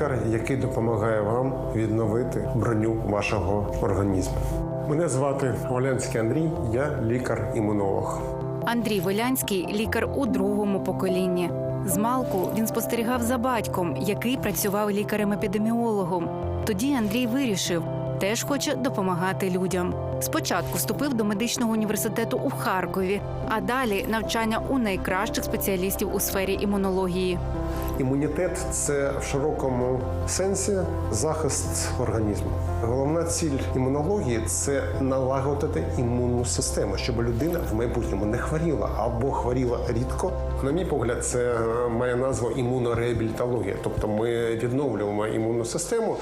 лікар, який допомагає вам відновити броню вашого організму. Мене звати Олянський Андрій, я лікар-імунолог. Андрій Волянський лікар у другому поколінні. Змалку він спостерігав за батьком, який працював лікарем-епідеміологом. Тоді Андрій вирішив, теж хоче допомагати людям. Спочатку вступив до медичного університету у Харкові, а далі навчання у найкращих спеціалістів у сфері імунології. Імунітет це в широкому сенсі захист організму. Головна ціль імунології це налагодити імунну систему, щоб людина в майбутньому не хворіла або хворіла рідко. На мій погляд, це має назву імунореабілітологія, тобто ми відновлюємо імунну систему.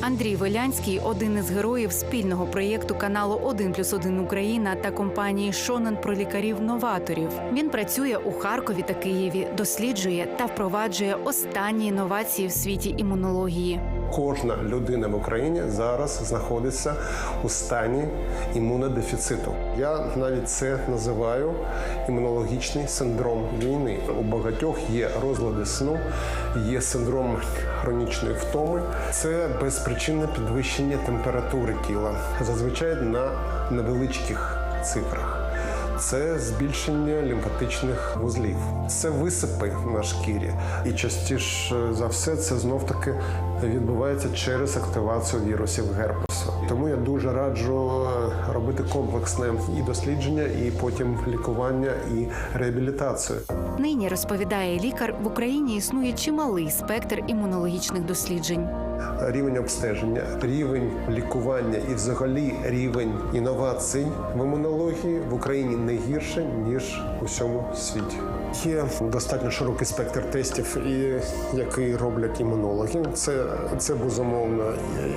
Андрій Волянський один із героїв спільного проєкту каналу «1 плюс 1 Україна та компанії Шонен про лікарів-новаторів. Він працює у Харкові та Києві, досліджує та впроваджує останні інновації в світі імунології. Кожна людина в Україні зараз знаходиться у стані імунодефіциту. Я навіть це називаю імунологічний синдром війни. У багатьох є розлади сну, є синдром хронічної втоми. Це безпричинне підвищення температури тіла, зазвичай на невеличких цифрах. Це збільшення лімфатичних вузлів, це висипи на шкірі, і частіше за все це знов таки відбувається через активацію вірусів герпесу. Тому я дуже раджу е, робити комплексне і дослідження, і потім лікування і реабілітацію. Нині розповідає лікар, в Україні існує чималий спектр імунологічних досліджень. Рівень обстеження, рівень лікування і взагалі рівень інновацій в імунології в Україні не гірше ніж у всьому світі. Є достатньо широкий спектр тестів, і який роблять імунологи. Це, це безумовно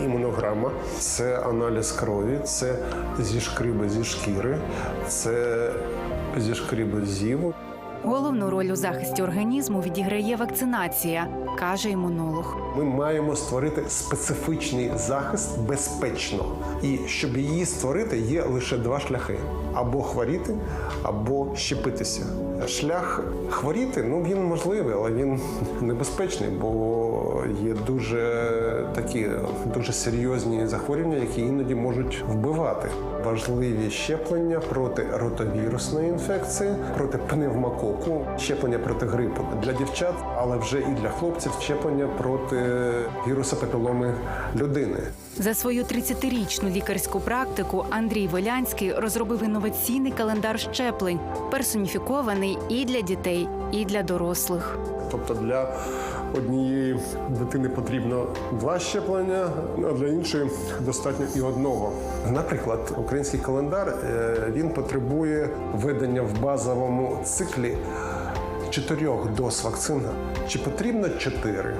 імунограма, це аналіз крові, це зі шкриби зі шкіри, це зі шкриби зіву. Головну роль у захисті організму відіграє вакцинація, каже імунолог. Ми маємо створити специфічний захист безпечно. І щоб її створити, є лише два шляхи: або хворіти, або щепитися. Шлях хворіти, ну він можливий, але він небезпечний, бо є дуже такі дуже серйозні захворювання, які іноді можуть вбивати. Важливі щеплення проти ротовірусної інфекції, проти пневмококу, щеплення проти грипу для дівчат, але вже і для хлопців щеплення проти віруса папіломи людини. За свою 30-річну лікарську практику Андрій Волянський розробив інноваційний календар щеплень, персоніфікований і для дітей, і для дорослих. Тобто для однієї дитини потрібно два щеплення, а для іншої достатньо і одного. Наприклад, український календар е, він потребує введення в базовому циклі чотирьох доз вакцини. Чи потрібно чотири?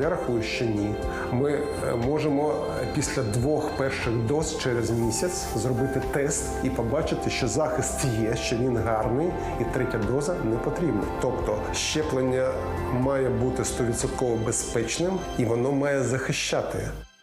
Я рахую, що ні. Ми е, можемо після двох перших доз через місяць зробити тест і побачити, що захист є, що він гарний, і третя доза не потрібна. Тобто щеплення має бути 100% безпечним і воно має захищати.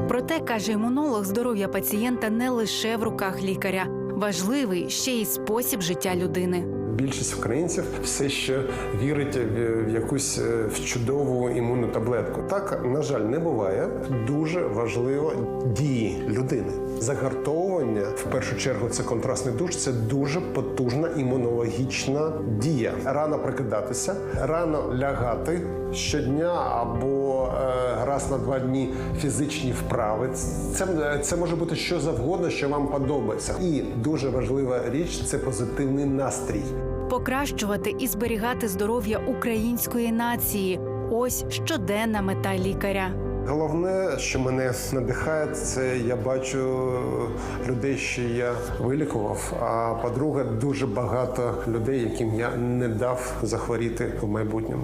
Проте каже імунолог, здоров'я пацієнта не лише в руках лікаря. Важливий ще й спосіб життя людини. Більшість українців все ще вірить в якусь е, в чудову імунну таблетку. Так, на жаль, не буває. Дуже важливо дії людини. Загартовування в першу чергу це контрастний душ. Це дуже потужна імунологічна дія. Рано прокидатися, рано лягати щодня або е, раз на два дні фізичні вправи. Це, це може бути що завгодно, що вам подобається. І дуже важлива річ це позитивний настрій. Покращувати і зберігати здоров'я української нації ось щоденна мета лікаря. Головне, що мене надихає, це я бачу людей, що я вилікував. А по-друге, дуже багато людей, яким я не дав захворіти в майбутньому.